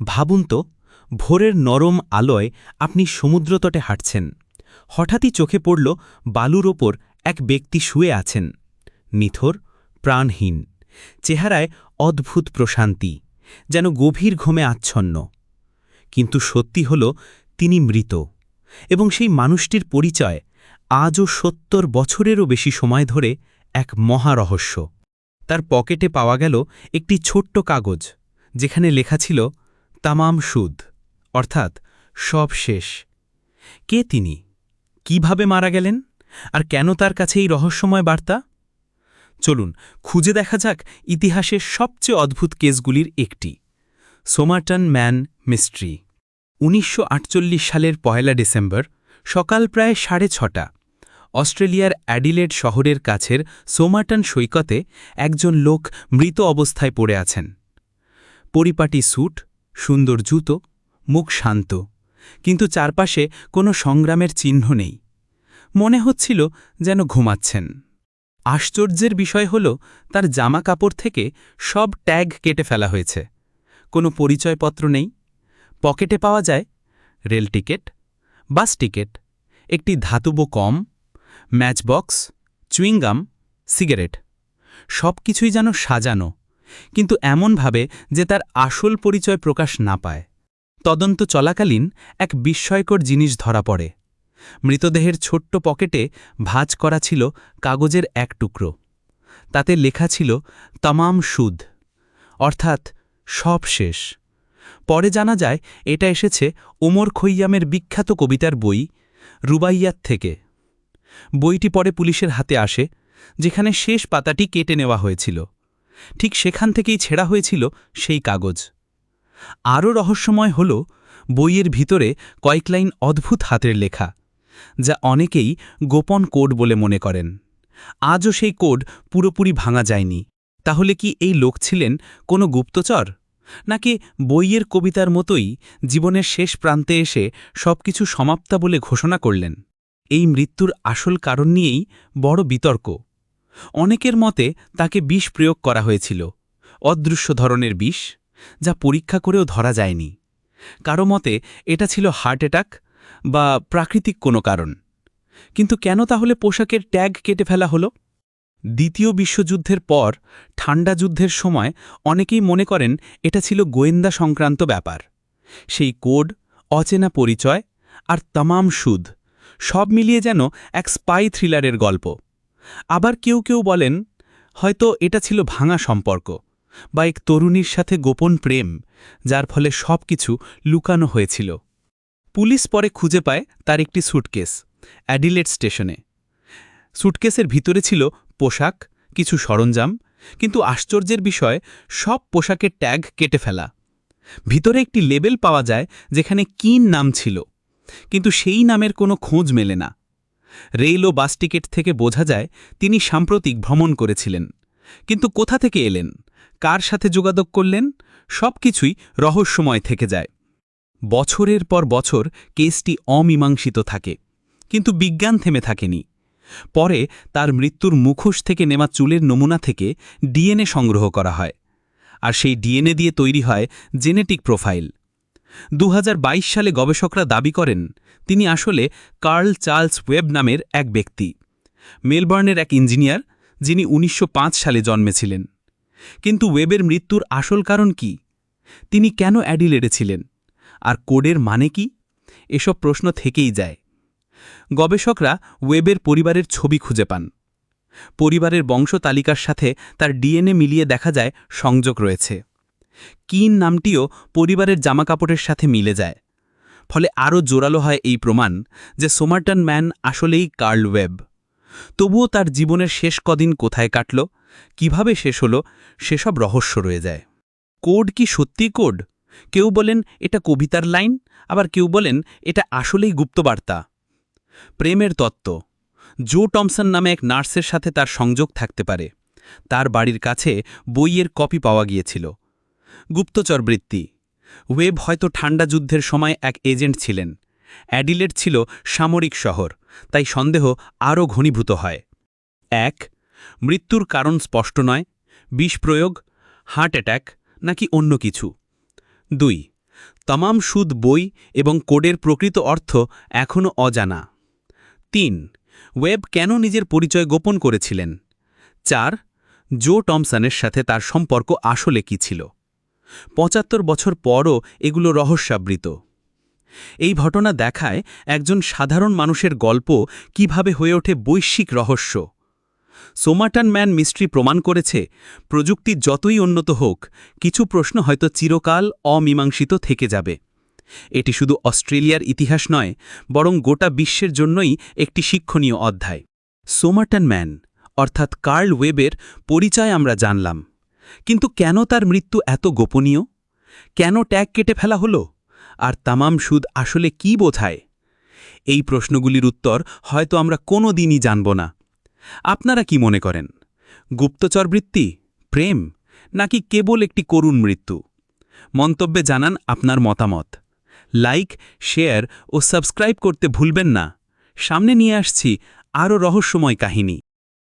ভাবুন তো, ভোরের নরম আলোয় আপনি সমুদ্রতটে হাঁটছেন। হঠাৎই চোখে পড়ল বালুর ওপর এক ব্যক্তি শুয়ে আছেন। নিথর, প্রাণহীন। চেহারায় অদ্ভুত প্রশান্তি, যেন গভীর ঘুমে আচ্ছন্ন। কিন্তু সত্যি হল, তিনি মৃত। এবং সেই মানুষটির পরিচয় আজও সত্তর বছরেরও বেশি সময় ধরে এক মহারহস্য। তার পকেটে পাওয়া গেল একটি ছোট্ট কাগজ, যেখানে লেখা ছিল তামাম সুদ, অর্থাৎ সব শেষ। কে তিনি? কীভাবে মারা গেলেন? আর কেন তার কাছে এই রহস্যময় বার্তা? চলুন, খুঁজে দেখা যাক ইতিহাসের সবচেয়ে অদ্ভুত কেসগুলির একটি। সোমার্টন ম্যান মিস্ট্রি, উনিশশো আটচল্লিশ সালের পয়লা ডিসেম্বর, সকাল প্রায় সাড়ে ছটা। অস্ট্রেলিয়ার অ্যাডিলেড শহরের কাছের সোমার্টন সৈকতে একজন লোক মৃত অবস্থায় পড়ে আছেন। পরিপাটি স্যুট সুন্দর জুতো, মুখ শান্ত, কিন্তু চারপাশে কোনো সংগ্রামের চিহ্ন নেই। মনে হচ্ছিল যেন ঘুমাচ্ছেন। আশ্চর্যের বিষয় হল, তার জামা কাপড় থেকে সব ট্যাগ কেটে ফেলা হয়েছে। কোনো পরিচয়পত্র নেই। পকেটে পাওয়া যায় রেল টিকেট, বাস টিকেট, একটি ধাতব কম, ম্যাচবক্স, চুইংগাম, সিগারেট। সব কিছুই যেন সাজানো। কিন্তু এমনভাবে যে তার আসল পরিচয় প্রকাশ না পায়। তদন্ত চলাকালীন এক বিস্ময়কর জিনিস ধরা পড়ে। মৃতদেহের ছোট্ট পকেটে ভাজ করা ছিল কাগজের এক টুকরো। তাতে লেখা ছিল, তমাম সুদ। অর্থাৎ, সব শেষ। পরে জানা যায়, এটা এসেছে ওমর খৈয়ামের বিখ্যাত কবিতার বই, রুবাইয়াত থেকে। বইটি পরে পুলিশের হাতে আসে, যেখানে শেষ পাতাটি কেটে নেওয়া হয়েছিল। ঠিক সেখান থেকেই ছেঁড়া হয়েছিল সেই কাগজ। আরও রহস্যময় হল, বইয়ের ভিতরে কয়েক লাইন অদ্ভুত হাতের লেখা, যা অনেকেই গোপন কোড বলে মনে করেন। আজও সেই কোড পুরোপুরি ভাঙা যায়নি। তাহলে কি এই লোক ছিলেন কোনো গুপ্তচর? নাকি বইয়ের কবিতার মতোই জীবনের শেষ প্রান্তে এসে সবকিছু সমাপ্তা বলে ঘোষণা করলেন? এই মৃত্যুর আসল কারণ নিয়েই বড় বিতর্ক। অনেকের মতে তাকে বিষ প্রয়োগ করা হয়েছিল, অদৃশ্য ধরনের বিষ, যা পরীক্ষা করেও ধরা যায়নি। কারও মতে এটা ছিল হার্ট অ্যাটাক বা প্রাকৃতিক কোনো কারণ। কিন্তু কেন তাহলে পোশাকের ট্যাগ কেটে ফেলা হলো? দ্বিতীয় বিশ্বযুদ্ধের পর ঠান্ডা যুদ্ধের সময় অনেকেই মনে করেন এটা ছিল গোয়েন্দা সংক্রান্ত ব্যাপার। সেই কোড, অচেনা পরিচয় আর তামাম সুদ সব মিলিয়ে যেন এক স্পাই থ্রিলারের গল্প। আবার কেউ কেউ বলেন, হয়তো এটা ছিল ভাঙা সম্পর্ক বা এক তরুণীর সাথে গোপন প্রেম, যার ফলে সব কিছু লুকানো হয়েছিল। পুলিশ পরে খুঁজে পায় তার একটি সুটকেস অ্যাডিলেট স্টেশনে। সুটকেসের ভিতরে ছিল পোশাক, কিছু সরঞ্জাম, কিন্তু আশ্চর্যের বিষয়, সব পোশাকের ট্যাগ কেটে ফেলা। ভিতরে একটি লেবেল পাওয়া যায় যেখানে কিন নাম ছিল, কিন্তু সেই নামের কোনো খোঁজ মেলে না। রেল ও বাস টিকিট থেকে বোঝা যায় তিনি সাম্প্রতিক ভ্রমণ করেছিলেন। কিন্তু কোথা থেকে এলেন? কার সাথে যোগাযোগ করলেন? সব কিছুই রহস্যময় থেকে যায়। বছরের পর বছর কেসটি অমীমাংসিত থাকে, কিন্তু বিজ্ঞান থেমে থাকেনি। পরে তার মৃত্যুর মুখোশ থেকে নেওয়া চুলের নমুনা থেকে ডিএনএ সংগ্রহ করা হয়। আর সেই ডিএনএ দিয়ে তৈরি হয় জেনেটিক প্রোফাইল। দু হাজার বাইশ সালে গবেষকরা দাবি করেন, তিনি আসলে কার্ল চার্লস ওয়েব নামের এক ব্যক্তি, মেলবর্নের এক ইঞ্জিনিয়ার, যিনি উনিশশো পাঁচ সালে জন্মেছিলেন। কিন্তু ওয়েবের মৃত্যুর আসল কারণ কি? তিনি কেন অ্যাডিলেডে ছিলেন? আর কোডের মানে কি? এসব প্রশ্ন থেকেই যায়। গবেষকরা ওয়েবের পরিবারের ছবি খুঁজে পান। পরিবারের বংশ তালিকার সাথে তার ডিএনএ মিলিয়ে দেখা যায় সংযোগ রয়েছে। কিন নামটিও পরিবারের জামাকাপড়ের সাথে মিলে যায়। ফলে আরও জোরালো হয় এই প্রমাণ যে সোমার্টন ম্যান আসলেই কার্ল ওয়েব। তবুও তার জীবনের শেষ কদিন কোথায় কাটল, কীভাবে শেষ হল, সেসব রহস্য রয়ে যায়। কোড কি সত্যি কোড? কেউ বলেন এটা কবিতার লাইন, আবার কেউ বলেন এটা আসলেই গুপ্তবার্তা। প্রেমের তত্ত্ব। জো টমসন নামে এক নার্সের সাথে তার সংযোগ থাকতে পারে। তার বাড়ির কাছে বইয়ের কপি পাওয়া গিয়েছিল। গুপ্তচর বৃত্তি। ওয়েব হয়তো ঠান্ডা যুদ্ধের সময় এক এজেন্ট ছিলেন। অ্যাডিলেট ছিল সামরিক শহর, তাই সন্দেহ আরও ঘনীভূত হয়। এক, মৃত্যুর কারণ স্পষ্ট নয়, বিষ প্রয়োগ, হার্ট অ্যাট্যাক নাকি অন্য কিছু। দুই, তমাম সুদ, বই এবং কোডের প্রকৃত অর্থ এখনও অজানা। তিন, ওয়েব কেন নিজের পরিচয় গোপন করেছিলেন? চার, জো টমসনের সাথে তার সম্পর্ক আসলে কি ছিল? পঁচাত্তর বছর পরও এগুলো রহস্যাবৃত। এই ঘটনা দেখায় একজন সাধারণ মানুষের গল্প কীভাবে হয়ে ওঠে বৈশ্বিক রহস্য। সোমাটান ম্যান মিস্ট্রি প্রমাণ করেছে, প্রযুক্তি যতই উন্নত হোক, কিছু প্রশ্ন হয়তো চিরকাল অমীমাংসিত থেকে যাবে। এটি শুধু অস্ট্রেলিয়ার ইতিহাস নয়, বরং গোটা বিশ্বের জন্যই একটি শিক্ষণীয় অধ্যায়। সোমাটন ম্যান, অর্থাৎ কার্ল ওয়েবের পরিচয় আমরা জানলাম। কিন্তু কেন তার মৃত্যু এত গোপনীয়? কেন ট্যাগ কেটে ফেলা হলো? আর তামাম সুদ আসলে কি বোঝায়? এই প্রশ্নগুলির উত্তর হয়তো আমরা কোনো দিনই জানব না। আপনারা কি মনে করেন? গুপ্তচরবৃত্তি? প্রেম? নাকি কেবল একটি করুণ মৃত্যু? মন্তব্যে জানান আপনার মতামত। লাইক, শেয়ার ও সাবস্ক্রাইব করতে ভুলবেন না। সামনে নিয়ে আসছি আরও রহস্যময় কাহিনী।